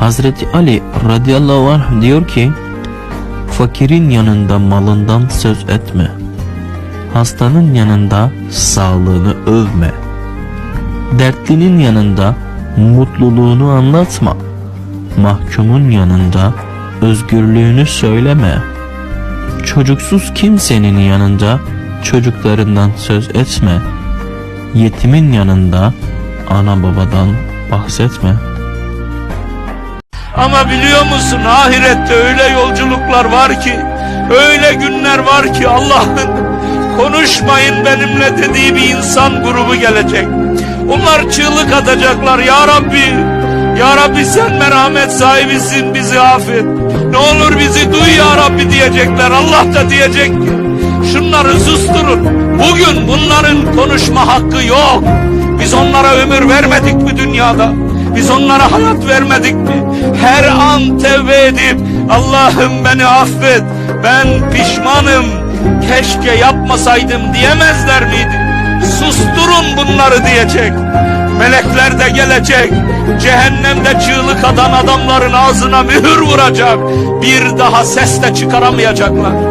Hazreti Ali radıyallahu anh diyor ki Fakirin yanında malından söz etme. Hastanın yanında sağlığını övme. Dertlinin yanında mutluluğunu anlatma. Mahkumun yanında özgürlüğünü söyleme. Çocuksuz kimsenin yanında çocuklarından söz etme. Yetimin yanında ana babadan bahsetme Ama biliyor musun ahirette öyle yolculuklar var ki, öyle günler var ki Allah'ın konuşmayın benimle dediği bir insan grubu gelecek. Onlar çığlık atacaklar ya Rabbi, ya Rabbi sen merhamet sahibisin bizi affet. Ne olur bizi duy ya Rabbi diyecekler. Allah da diyecek ki şunları susturun. Bugün bunların konuşma hakkı yok. Biz onlara ömür vermedik mi dünyada? Biz onlara hayat vermedik mi? Her an tevbe edip Allah'ım beni affet. Ben pişmanım. Keşke yapmasaydım diyemezler miydi? Susturun bunları diyecek. Melekler de gelecek. Cehennemde çığlık atan adamların ağzına mühür vuracak. Bir daha ses de çıkaramayacaklar.